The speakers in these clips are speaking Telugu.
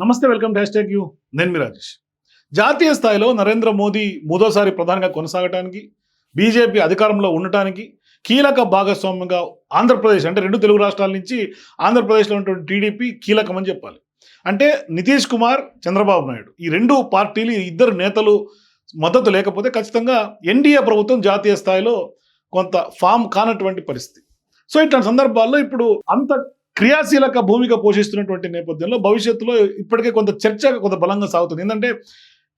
నమస్తే వెల్కమ్ డాష్ హ్యాష్ యూ. నేను మీ రాజేష్. జాతీయ స్థాయిలో నరేంద్ర మోదీ మూడోసారి ప్రధానిగా కొనసాగటానికి బీజేపీ అధికారంలో ఉండటానికి కీలక భాగస్వామ్యంగా ఆంధ్రప్రదేశ్ అంటే రెండు తెలుగు రాష్ట్రాల నుంచి ఆంధ్రప్రదేశ్లో ఉన్నటువంటి టీడీపీ కీలకమని చెప్పాలి. అంటే నితీష్ కుమార్ చంద్రబాబు నాయుడు ఈ రెండు పార్టీలు ఇద్దరు నేతలు మద్దతు లేకపోతే ఖచ్చితంగా ఎన్డీఏ ప్రభుత్వం జాతీయ స్థాయిలో కొంత ఫామ్ కానటువంటి పరిస్థితి. సో ఇట్లాంటి సందర్భాల్లో ఇప్పుడు అంత క్రియాశీలక భూమిక పోషిస్తున్నటువంటి నేపథ్యంలో భవిష్యత్తులో ఇప్పటికే కొంత చర్చ కొంత బలంగా సాగుతుంది. ఏంటంటే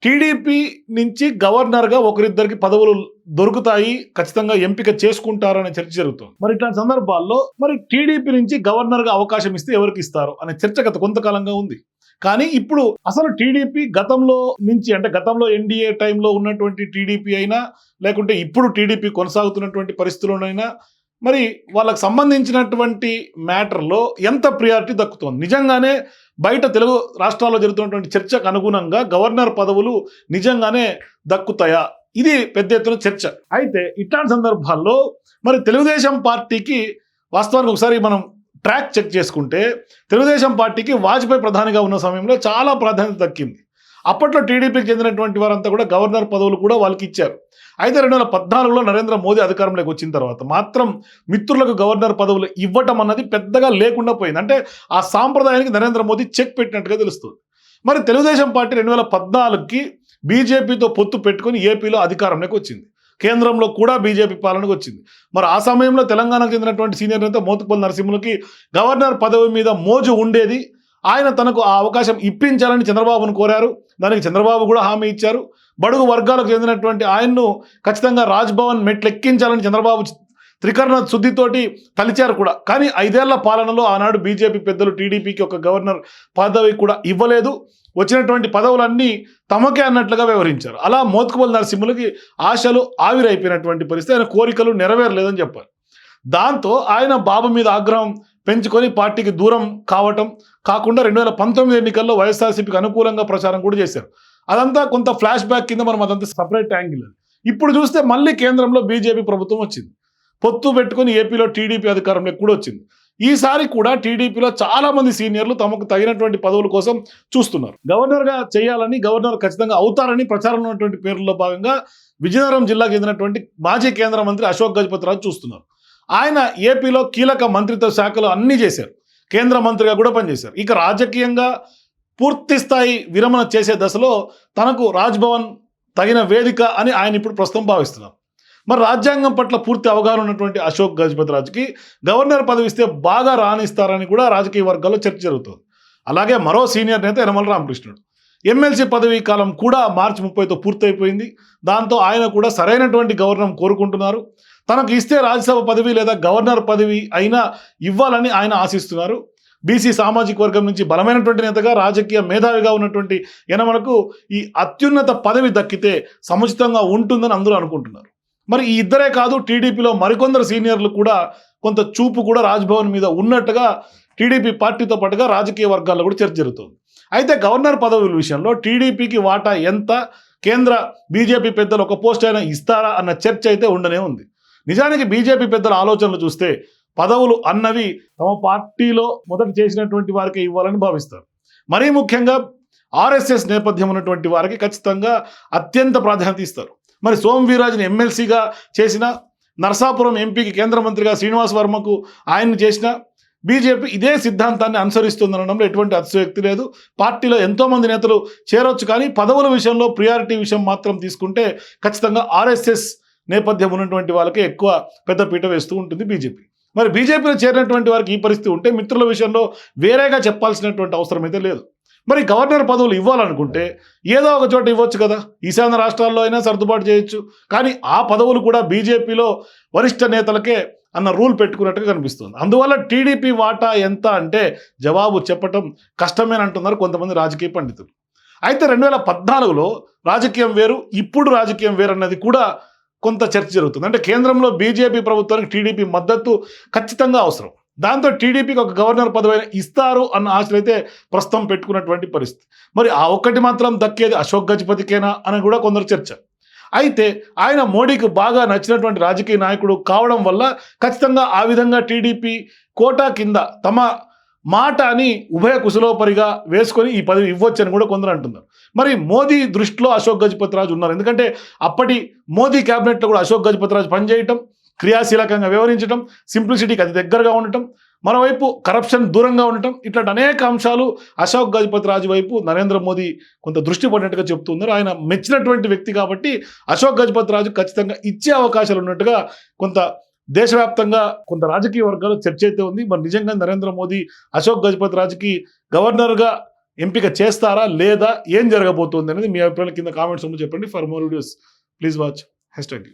టీడీపీ నుంచి గవర్నర్గా ఒకరిద్దరికి పదవులు దొరుకుతాయి ఖచ్చితంగా ఎంపిక చేసుకుంటారనే చర్చ జరుగుతుంది. మరి ఇట్లాంటి సందర్భాల్లో మరి టీడీపీ నుంచి గవర్నర్గా అవకాశం ఇస్తే ఎవరికి ఇస్తారు అనే చర్చ గత కొంతకాలంగా ఉంది. కానీ ఇప్పుడు అసలు టీడీపీ గతంలో నుంచి అంటే గతంలో ఎన్డీఏ టైంలో ఉన్నటువంటి టీడీపీ అయినా లేకుంటే ఇప్పుడు టీడీపీ కొనసాగుతున్నటువంటి పరిస్థితుల్లోనైనా మరి వాళ్ళకి సంబంధించినటువంటి మ్యాటర్లో ఎంత ప్రియారిటీ దక్కుతోంది? నిజంగానే బయట తెలుగు రాష్ట్రాల్లో జరుగుతున్నటువంటి చర్చకు అనుగుణంగా గవర్నర్ పదవులు నిజంగానే దక్కుతాయా? ఇది పెద్ద ఎత్తున చర్చ. అయితే ఇట్లాంటి సందర్భాల్లో మరి తెలుగుదేశం పార్టీకి వాస్తవానికి ఒకసారి మనం ట్రాక్ చెక్ చేసుకుంటే తెలుగుదేశం పార్టీకి వాజ్పేయి ప్రధానిగా ఉన్న సమయంలో చాలా ప్రాధాన్యత దక్కింది. అప్పట్లో టీడీపీకి చెందినటువంటి వారంతా కూడా గవర్నర్ పదవులు కూడా వాళ్ళకి ఇచ్చారు. అయితే రెండు వేల పద్నాలుగులో నరేంద్ర మోదీ అధికారంలోకి వచ్చిన తర్వాత మాత్రం మిత్రులకు గవర్నర్ పదవులు ఇవ్వటం అన్నది పెద్దగా లేకుండా పోయింది. అంటే ఆ సాంప్రదాయానికి నరేంద్ర మోదీ చెక్ పెట్టినట్టుగా తెలుస్తుంది. మరి తెలుగుదేశం పార్టీ రెండు వేల పద్నాలుగుకి బీజేపీతో పొత్తు పెట్టుకుని ఏపీలో అధికారంలోకి వచ్చింది. కేంద్రంలో కూడా బీజేపీ పాలనకు వచ్చింది. మరి ఆ సమయంలో తెలంగాణకు చెందినటువంటి సీనియర్ నేత మోతుపల్లి నరసింహులకి గవర్నర్ పదవి మీద మోజు ఉండేది. ఆయన తనకు ఆ అవకాశం ఇప్పించాలని చంద్రబాబును కోరారు. దానికి చంద్రబాబు కూడా హామీ ఇచ్చారు. బడుగు వర్గాలకు చెందినటువంటి ఆయన్ను ఖచ్చితంగా రాజ్భవన్ మెట్లెక్కించాలని చంద్రబాబు త్రికరణ శుద్ధితోటి తలిచారు కూడా. కానీ ఐదేళ్ళ పాలనలో ఆనాడు బీజేపీ పెద్దలు టీడీపీకి ఒక గవర్నర్ పదవి కూడా ఇవ్వలేదు. వచ్చినటువంటి పదవులన్నీ తమకే అన్నట్లుగా వ్యవహరించారు అలా మోత్కుబల్ నరసింహులకి ఆశలు ఆవిరైపోయినటువంటి పరిస్థితి ఆయన కోరికలు నెరవేరలేదని చెప్పారు. దాంతో ఆయన బాబు మీద ఆగ్రహం పెంచుకొని పార్టీకి దూరం కావటం కాకుండా రెండు వేల పంతొమ్మిది ఎన్నికల్లో వైఎస్ఆర్సీపీకి అనుకూలంగా ప్రచారం కూడా చేశారు. అదంతా కొంత ఫ్లాష్ బ్యాక్ కింద మనం అదంతా సపరేట్ యాంగిల్ అది. ఇప్పుడు చూస్తే మళ్ళీ కేంద్రంలో బీజేపీ ప్రభుత్వం వచ్చింది. పొత్తు పెట్టుకుని ఏపీలో టీడీపీ అధికారంలోకి కూడా వచ్చింది. ఈసారి కూడా టీడీపీలో చాలా మంది సీనియర్లు తమకు తగినటువంటి పదవుల కోసం చూస్తున్నారు. గవర్నర్గా చేయాలని గవర్నర్ ఖచ్చితంగా అవుతారని ప్రచారంలో ఉన్నటువంటి పేర్లలో భాగంగా విజయనగరం జిల్లాకు చెందినటువంటి మాజీ కేంద్ర మంత్రి అశోక్ గజపతిరాజు చూస్తున్నారు. ఆయన ఏపీలో కీలక మంత్రిత్వ శాఖలు అన్నీ చేశారు. కేంద్ర మంత్రిగా కూడా పనిచేశారు. ఇక రాజకీయంగా పూర్తి స్థాయి విరమణ చేసే దశలో తనకు రాజ్భవన్ తగిన వేదిక అని ఆయన ఇప్పుడు ప్రస్తుతం భావిస్తున్నారు. మరి రాజ్యాంగం పట్ల పూర్తి అవగాహన ఉన్నటువంటి అశోక్ గజపతి రాజుకి గవర్నర్ పదవి ఇస్తే బాగా రాణిస్తారని కూడా రాజకీయ వర్గాల్లో చర్చ జరుగుతుంది. అలాగే మరో సీనియర్ నేత యనమల రామకృష్ణుడు. ఎమ్మెల్సీ పదవీ కాలం కూడా మార్చి ముప్పైతో పూర్తయిపోయింది. దాంతో ఆయన కూడా సరైనటువంటి గవర్నర్ కోరుకుంటున్నారు. తనకు ఇస్తే రాజ్యసభ పదవి లేదా గవర్నర్ పదవి అయినా ఇవ్వాలని ఆయన ఆశిస్తున్నారు. బీసీ సామాజిక వర్గం నుంచి బలమైనటువంటి నేతగా రాజకీయ మేధావిగా ఉన్నటువంటి యనమలకు ఈ అత్యున్నత పదవి దక్కితే సముచితంగా ఉంటుందని అందరూ అనుకుంటున్నారు. మరి ఈ ఇద్దరే కాదు టీడీపీలో మరికొందరు సీనియర్లు కూడా కొంత చూపు కూడా రాజ్భవన్ మీద ఉన్నట్టుగా టీడీపీ పార్టీతో పాటుగా రాజకీయ వర్గాల్లో కూడా చర్చ జరుగుతుంది. అయితే గవర్నర్ పదవుల విషయంలో టీడీపీకి వాటా ఎంత కేంద్ర బీజేపీ పెద్దలు ఒక పోస్ట్ అయినా ఇస్తారా అన్న చర్చ అయితే ఉండనే ఉంది. నిజానికి బీజేపీ పెద్దల ఆలోచనలు చూస్తే పదవులు అన్నవి తమ పార్టీలో మొదట చేసినటువంటి వారికి ఇవ్వాలని భావిస్తారు. మరీ ముఖ్యంగా ఆర్ఎస్ఎస్ నేపథ్యం ఉన్నటువంటి వారికి ఖచ్చితంగా అత్యంత ప్రాధాన్యత ఇస్తారు. మరి సోమ్ వీరాజుని ఎమ్మెల్సీగా చేసిన నర్సాపురం ఎంపీకి కేంద్ర మంత్రిగా శ్రీనివాస్ వర్మకు ఆయన చేసిన బీజేపీ ఇదే సిద్ధాంతాన్ని అనుసరిస్తుందనడంలో ఎటువంటి అతిశయోక్తి లేదు. పార్టీలో ఎంతోమంది నేతలు చేరొచ్చు కానీ పదవుల విషయంలో ప్రియారిటీ విషయం మాత్రం తీసుకుంటే ఖచ్చితంగా ఆర్ఎస్ఎస్ నేపథ్యం ఉన్నటువంటి వాళ్ళకి ఎక్కువ పెద్దపీట వేస్తూ ఉంటుంది బీజేపీ. మరి బీజేపీలో చేరినటువంటి వారికి ఈ పరిస్థితి ఉంటే మిత్రుల విషయంలో వేరేగా చెప్పాల్సినటువంటి అవసరం అయితే లేదు. మరి గవర్నర్ పదవులు ఇవ్వాలనుకుంటే ఏదో ఒక చోట ఇవ్వచ్చు కదా. ఈశాన్య రాష్ట్రాల్లో అయినా సర్దుబాటు చేయొచ్చు. కానీ ఆ పదవులు కూడా బీజేపీలో వరిష్ఠ నేతలకే అన్న రూల్ పెట్టుకున్నట్టుగా కనిపిస్తుంది. అందువల్ల టీడీపీ వాటా ఎంత అంటే జవాబు చెప్పటం కష్టమేనంటున్నారు కొంతమంది రాజకీయ పండితులు. అయితే రెండు వేల పద్నాలుగులో రాజకీయం వేరు ఇప్పుడు రాజకీయం వేరు అన్నది కూడా కొంత చర్చ జరుగుతుంది. అంటే కేంద్రంలో బీజేపీ ప్రభుత్వానికి టీడీపీ మద్దతు ఖచ్చితంగా అవసరం. దాంతో టీడీపీకి ఒక గవర్నర్ పదవి ఇస్తారు అన్న ఆశలు అయితే ప్రస్తుతం పెట్టుకున్నటువంటి పరిస్థితి. మరి ఆ ఒక్కటి మాత్రం దక్కేది అశోక్ గజపతికేనా అని కూడా కొందరు చర్చ. అయితే ఆయన మోడీకి బాగా నచ్చినటువంటి రాజకీయ నాయకుడు కావడం వల్ల ఖచ్చితంగా ఆ విధంగా టీడీపీ కోటా కింద తమ మాట అని ఉభయ కుశలోపరిగా వేసుకొని ఈ పదవి ఇవ్వచ్చని కూడా కొందరు అంటున్నారు. మరి మోదీ దృష్టిలో అశోక్ గజపతి రాజు ఉన్నారు. ఎందుకంటే అప్పటి మోదీ క్యాబినెట్లో కూడా అశోక్ గజపతి రాజు పనిచేయటం క్రియాశీలకంగా వ్యవహరించడం సింప్లిసిటీకి అతి దగ్గరగా ఉండటం మరోవైపు కరప్షన్ దూరంగా ఉండటం ఇట్లాంటి అనేక అంశాలు అశోక్ గజపతి రాజు వైపు నరేంద్ర మోదీ కొంత దృష్టి పడినట్టుగా చెప్తున్నారు ఆయన మెచ్చినటువంటి వ్యక్తి కాబట్టి అశోక్ గజపతి రాజు ఖచ్చితంగా ఇచ్చే అవకాశాలు ఉన్నట్టుగా కొంత దేశవ్యాప్తంగా కొంత రాజకీయ వర్గాలు చర్చ అయితే ఉంది. మరి నిజంగా నరేంద్ర మోదీ అశోక్ గజపతి రాజుకి గవర్నర్గా ఎంపిక చేస్తారా లేదా ఏం జరగబోతుంది అనేది మీ అభిప్రాయాల కింద కామెంట్స్ చెప్పండి. For more videos please watch hashtag